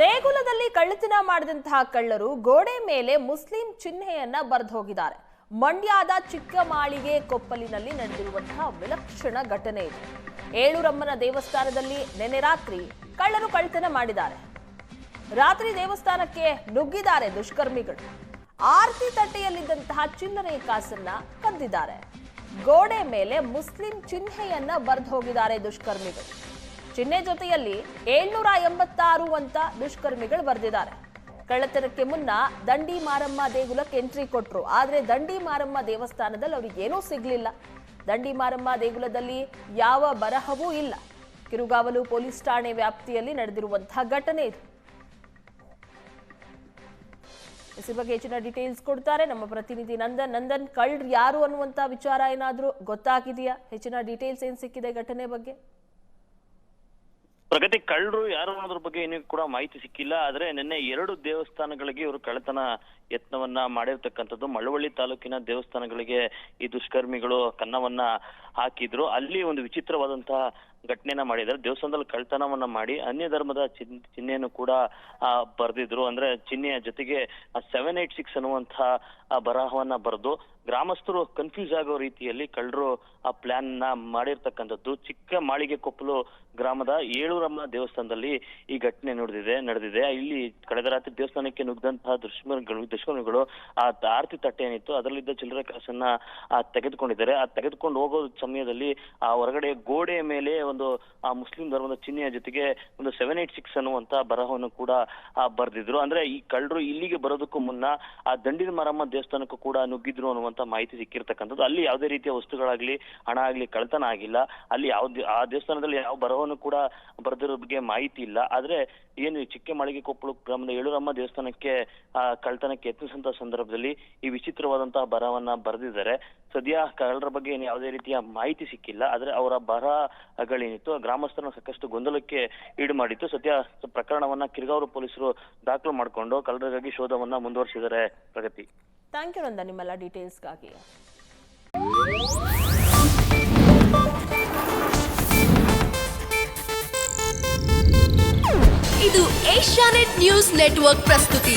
ದೇಗುಲದಲ್ಲಿ ಕಳ್ಳತನ ಮಾಡಿದಂತಹ ಕಳ್ಳರು ಗೋಡೆ ಮೇಲೆ ಮುಸ್ಲಿಂ ಚಿಹ್ನೆಯನ್ನ ಬರೆದು ಹೋಗಿದ್ದಾರೆ ಮಂಡ್ಯದ ಚಿಕ್ಕಮಾಳಿಗೆ ಕೊಪ್ಪಲಿನಲ್ಲಿ ನಡೆದಿರುವಂತಹ ವಿಲಕ್ಷಣ ಘಟನೆ ಇದು. ಏಳುರಮ್ಮನ ದೇವಸ್ಥಾನದಲ್ಲಿ ನಿನ್ನೆ ರಾತ್ರಿ ಕಳ್ಳರು ಕಳ್ಳತನ ಮಾಡಿದ್ದಾರೆ. ರಾತ್ರಿ ದೇವಸ್ಥಾನಕ್ಕೆ ನುಗ್ಗಿದ್ದಾರೆ ದುಷ್ಕರ್ಮಿಗಳು. ಆರತಿ ತಟ್ಟೆಯಲ್ಲಿದ್ದಂತಹ ಚಿಲ್ಲರೆ ಕಾಸನ್ನ ಕದ್ದಿದ್ದಾರೆ ಗೋಡೆ ಮೇಲೆ ಮುಸ್ಲಿಂ ಚಿಹ್ನೆಯನ್ನ ಬರೆದು ಹೋಗಿದ್ದಾರೆ ದುಷ್ಕರ್ಮಿಗಳು. ಚಿಹ್ನೆ ಜೊತೆಯಲ್ಲಿ ಏಳ್ನೂರ ಎಂಬತ್ತಾರು ಅಂತ ದುಷ್ಕರ್ಮಿಗಳು ಬರೆದಿದ್ದಾರೆ. ಕಳ್ಳತನಕ್ಕೆ ಮುನ್ನ ದಂಡಿ ಮಾರಮ್ಮ ದೇಗುಲಕ್ಕೆ ಎಂಟ್ರಿ ಕೊಟ್ಟರು ಆದರೆ ದಂಡಿ ಮಾರಮ್ಮ ದೇವಸ್ಥಾನದಲ್ಲಿ ಅವ್ರಿಗೆ ಏನೂ ಸಿಗ್ಲಿಲ್ಲ. ದಂಡಿ ಮಾರಮ್ಮ ದೇಗುಲದಲ್ಲಿ ಯಾವ ಬರಹವೂ ಇಲ್ಲ. ಕಿರುಗಾವಲು ಪೊಲೀಸ್ ಠಾಣೆ ವ್ಯಾಪ್ತಿಯಲ್ಲಿ ನಡೆದಿರುವಂತಹ ಘಟನೆ ಇದು. ಬಗ್ಗೆ ಹೆಚ್ಚಿನ ಡೀಟೇಲ್ಸ್ ಕೊಡ್ತಾರೆ. ನಮ್ಮ ಪ್ರತಿನಿಧಿ ನಂದನ್. ನಂದನ್, ಕಳ್ಳರು ಯಾರು ಅನ್ನುವಂತ ವಿಚಾರ ಏನಾದರೂ ಗೊತ್ತಾಗಿದೆಯಾ? ಹೆಚ್ಚಿನ ಡೀಟೇಲ್ಸ್ ಏನು ಸಿಕ್ಕಿದೆ ಘಟನೆ ಬಗ್ಗೆ? ಪ್ರಗತಿ ಕಳ್ಳರು ಯಾರು ಅನ್ನೋದ್ರ ಬಗ್ಗೆ ಏನೂ ಕೂಡ ಮಾಹಿತಿ ಸಿಕ್ಕಿಲ್ಲ. ಆದ್ರೆ ನಿನ್ನೆ ಎರಡು ದೇವಸ್ಥಾನಗಳಿಗೆ ಇವರು ಕಳ್ಳತನ ಯತ್ನವನ್ನ ಮಾಡಿರ್ತಕ್ಕಂಥದ್ದು. ಮಳವಳ್ಳಿ ತಾಲೂಕಿನ ದೇವಸ್ಥಾನಗಳಿಗೆ ಈ ದುಷ್ಕರ್ಮಿಗಳು ಕನ್ನವನ್ನ ಹಾಕಿದ್ರು. ಅಲ್ಲಿ ಒಂದು ವಿಚಿತ್ರವಾದಂತಹ ಘಟನೆನ ಮಾಡಿದ್ದಾರೆ. ದೇವಸ್ಥಾನದಲ್ಲಿ ಕಳ್ತನವನ್ನ ಮಾಡಿ ಅನ್ಯ ಧರ್ಮದ ಚಿಹ್ನೆ ಚಿಹ್ನೆಯನ್ನು ಕೂಡ ಬರ್ದಿದ್ರು. ಅಂದ್ರೆ ಚಿಹ್ನೆಯ ಜೊತೆಗೆ ಸೆವೆನ್ ಏಟ್ ಸಿಕ್ಸ್ ಅನ್ನುವಂತಹ ಬರಹವನ್ನ ಬರೆದು ಗ್ರಾಮಸ್ಥರು ಕನ್ಫ್ಯೂಸ್ ಆಗೋ ರೀತಿಯಲ್ಲಿ ಕಳ್ಳರು ಆ ಪ್ಲಾನ್ನ ಮಾಡಿರ್ತಕ್ಕಂಥದ್ದು. ಚಿಕ್ಕ ಮಾಳಿಗೆ ಕೊಪ್ಪಲು ಗ್ರಾಮದ ಏಳೂರಮ್ಮ ದೇವಸ್ಥಾನದಲ್ಲಿ ಈ ಘಟನೆ ನಡೆದಿದೆ ನಡೆದಿದೆ. ಇಲ್ಲಿ ಕಳೆದ ರಾತ್ರಿ ದೇವಸ್ಥಾನಕ್ಕೆ ನುಗ್ಗಿದಂತಹ ದುಷ್ಕರ್ಮಿಗಳು ದುಷ್ಕರ್ಮಿಗಳು ಆ ಆರತಿ ತಟ್ಟೆ ಏನಿತ್ತು, ಅದರಲ್ಲಿದ್ದ ಚಿಲ್ಲರೆ ಕಾಸನ್ನ ತೆಗೆದುಕೊಂಡಿದ್ದಾರೆ. ಆ ತೆಗೆದುಕೊಂಡು ಹೋಗೋ ಸಮಯದಲ್ಲಿ ಆ ಹೊರಗಡೆ ಗೋಡೆಯ ಮೇಲೆ ಒಂದು, ಆ ಮುಸ್ಲಿಂ ಧರ್ಮದ ಚಿಹ್ನೆಯ ಜೊತೆಗೆ ಒಂದು ಸೆವೆನ್ ಏಟ್ ಸಿಕ್ಸ್ ಅನ್ನುವಂತ ಬರಹವನ್ನು ಕೂಡ ಬರ್ದಿದ್ರು. ಅಂದ್ರೆ ಈ ಕಳ್ಳರು ಇಲ್ಲಿಗೆ ಬರೋದಕ್ಕೂ ಮುನ್ನ, ಆ ದಂಡಿನ ಮರಮ್ಮ ದೇವಸ್ಥಾನಕ್ಕೂ ಕೂಡ ನುಗ್ಗಿದ್ರು ಅನ್ನುವಂತ ಮಾಹಿತಿ ಸಿಕ್ಕಿರ್ತಕ್ಕಂಥದ್ದು. ಅಲ್ಲಿ ಯಾವುದೇ ರೀತಿಯ ವಸ್ತುಗಳಾಗ್ಲಿ, ಹಣ ಆಗ್ಲಿ ಕಳ್ತನ ಆಗಿಲ್ಲ. ಅಲ್ಲಿ ಯಾವ ಆ ದೇವಸ್ಥಾನದಲ್ಲಿ ಯಾವ ಬರಹವನ್ನು ಕೂಡ ಬರೆದಿರೋ ಬಗ್ಗೆ ಮಾಹಿತಿ ಇಲ್ಲ. ಆದ್ರೆ ಏನು ಚಿಕ್ಕ ಮಾಳಿಗೆ ಕೊಪ್ಪಳ ಗ್ರಾಮದ ಏಳೂರಮ್ಮ ದೇವಸ್ಥಾನಕ್ಕೆ, ಆ ಕಳ್ತನಕ್ಕೆ ಯತ್ನಿಸಿದಂತ ಸಂದರ್ಭದಲ್ಲಿ ಈ ವಿಚಿತ್ರವಾದಂತಹ ಬರಹವನ್ನ ಬರೆದಿದ್ದಾರೆ. ಸದ್ಯ ಕಳ್ಳರ ಬಗ್ಗೆ ಏನು ಯಾವುದೇ ರೀತಿಯ ಮಾಹಿತಿ ಸಿಕ್ಕಿಲ್ಲ ಆದ್ರೆ ಅವರ ಬರಹಗಳೇನಿತ್ತು ಗ್ರಾಮಸ್ಥರನ್ನ ಸಾಕಷ್ಟು ಗೊಂದಲಕ್ಕೆ ಈಡು ಮಾಡಿತ್ತು ಸದ್ಯ ಪ್ರಕರಣವನ್ನ ಕಿರ್ಗಾವ್ರು ಪೊಲೀಸರು ದಾಖಲು ಮಾಡಿಕೊಂಡು ಕಳ್ಳರಿಗಾಗಿ ಶೋಧವನ್ನ ಮುಂದುವರಿಸಿದ್ದಾರೆ ಪ್ರಗತಿ. ಥ್ಯಾಂಕ್ ಯು ನಂದ ನಿಮ್ಮೆಲ್ಲ ಡೀಟೇಲ್ಸ್ಗಾಗಿ. ಇದು ಏಷ್ಯಾನೆಟ್ ನ್ಯೂಸ್ ನೆಟ್ವರ್ಕ್ ಪ್ರಸ್ತುತಿ.